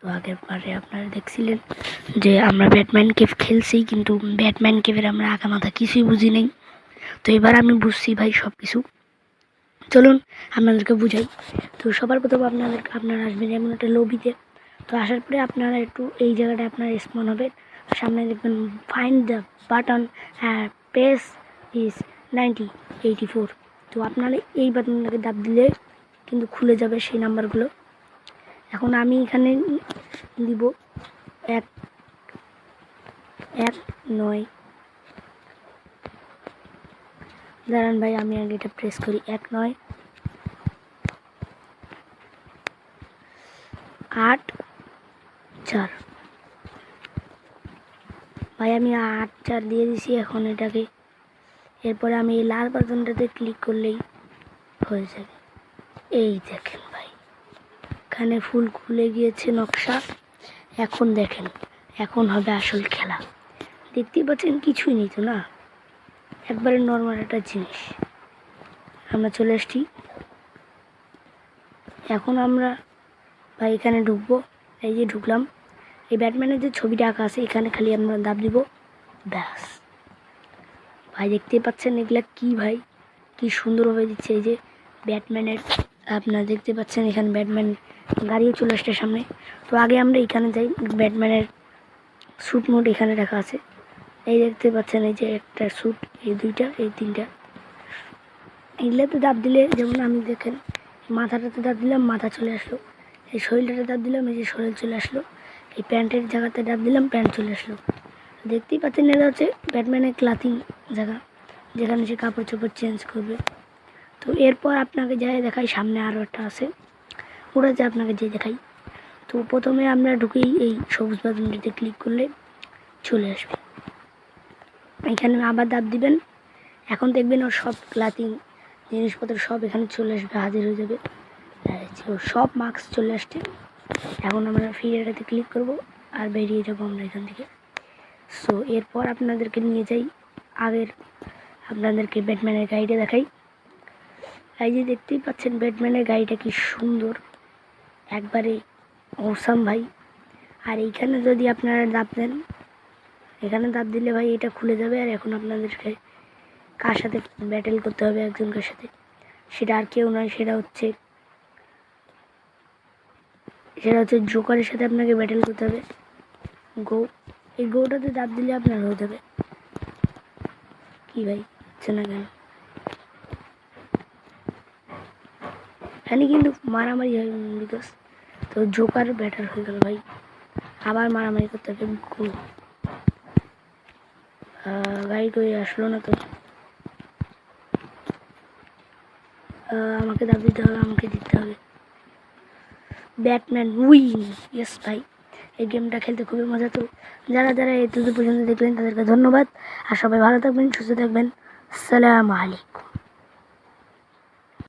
তো আগের পারে আপনারা দেখছিলেন যে আমরা ব্যাটম্যান কেভ খেলছি, কিন্তু ব্যাটম্যান কেভের আমরা আগা মাথা কিছুই বুঝি নেই। তো এবার আমি বুঝছি ভাই সব কিছু চলুন, আপনাদেরকে বুঝাই। তো সবার প্রথম আপনাদের আপনারা আসবেন এমন একটা লবিতে তো আসার পরে আপনারা একটু এই জায়গাটা আপনার স্মন হবে সামনে দেখবেন ফাইন্ড দ্য বাটন হ্যাঁ পেস ইস নাইনটি এইটি ফোর তো আপনারা এই বাটনটাকে দাব দিলে কিন্তু খুলে যাবে সেই নাম্বারগুলো এখন আমি এখানে দিব এক এক, নয়। দাঁড়ান ভাই, আমি আগে এটা প্রেস করি। এক, নয়। আট, চার। ভাই, আমি আট, চার দিয়ে দিছি, এখন এটাকে এরপরে আমি এই লাল বাটনটাতে ক্লিক করলেই হয়ে যাবে। এই দেখেন ভাই। এখানে ফুল খুলে গিয়েছে নকশা। এখন দেখেন, এখন হবে আসল খেলা। দেখতেই পাচ্ছেন কিছুই নেই তো না? একবারে নর্মাল একটা জিনিস। আমরা চলে আসছি। এখন আমরা ভাই এখানে ঢুকবো। এই যে ঢুকলাম। এই ব্যাটম্যানের যে ছবিটা আঁকা আছে, এখানে খালি আমরা দাব দিব। ব্যাস। ভাই, দেখতেই পাচ্ছেন এগুলা কি ভাই? কি সুন্দরভাবে দিচ্ছে এই যে ব্যাটম্যানের আপনারা দেখতে পাচ্ছেন এখানে ব্যাটম্যান গাড়িও চলে আসছে সামনে। তো আগে আমরা এখানে যাই, ব্যাটম্যানের স্যুট মোড এখানে রাখা আছে। এই দেখতে পাচ্ছেন এই যে একটা স্যুট এই দুইটা, এই তিনটা। এগুলোতে দাব দিলে, যেমন আমি দেখেন, মাথাটাতে দাব দিলাম, মাথা চলে আসলো। এই শরীরটাতে দাব দিলাম, এই যে শরীর চলে আসলো। এই প্যান্টের জায়গাতে ডাব দিলাম, প্যান্ট চলে আসলো। দেখতেই পাচ্ছেন, এটা হচ্ছে ব্যাটম্যানের ক্লাথিং জায়গা, যেখানে সে কাপড় চোপড় চেঞ্জ করবে। তো এরপর আপনাকে যাই দেখাই, সামনে আরও একটা আছে। ওটা যে আপনাকে যে দেখাই। তো প্রথমে আমরা ঢুকেই এই সবুজ বাথরুমটিতে ক্লিক করলে চলে আসবে। এখানে আবার দাব দিবেন। এখন দেখবেন ওর সব ক্লাথিং জিনিসপত্র সব এখানে চলে আসবে, হাজির হয়ে যাবে। সব মার্কস চলে আসছে। এখন আমরা ফিরে এটাতে ক্লিক করব আর বেরিয়ে যাব আমরা এখান থেকে। সো এরপর আপনাদেরকে নিয়ে যাই। আগের আপনাদেরকে ব্যাটম্যানের গাইডে দেখাই। এই যে দেখতেই পাচ্ছেন, ব্যাটম্যানের গাড়িটা কি সুন্দর। একবারে ওসাম ভাই। আর এইখানে যদি আপনারা দাব দেন, এখানে দাব দিলে ভাই এটা খুলে যাবে আর এখন আপনাদেরকে কার সাথে ব্যাটেল করতে হবে একজনকার সাথে, সেটা আর কেউ নয়, সেটা হচ্ছে সেটা হচ্ছে জোকারের সাথে আপনাকে ব্যাটেল করতে হবে। গো এই গোটাতে দাব দিলে আপনার হয়ে যাবে। কি ভাই, হচ্ছে না কেন? এখানে কিন্তু মারামারি হয় বিকজ তো জোকার ব্যাটার হয়ে গেল ভাই। আবার মারামারি করতে হবে গো গাড়ি কই আসলো না তো? আমাকে দাব দিতে হবে, আমাকে দিতে হবে। ব্যাটম্যান উইন ইয়েস ভাই। এই গেমটা খেলতে খুবই মজা তো। যারা যারা এই পর্যন্ত দেখলেন, তাদেরকে ধন্যবাদ। আর সবাই ভালো থাকবেন, সুস্থ থাকবেন। সালাম আলাইকুম।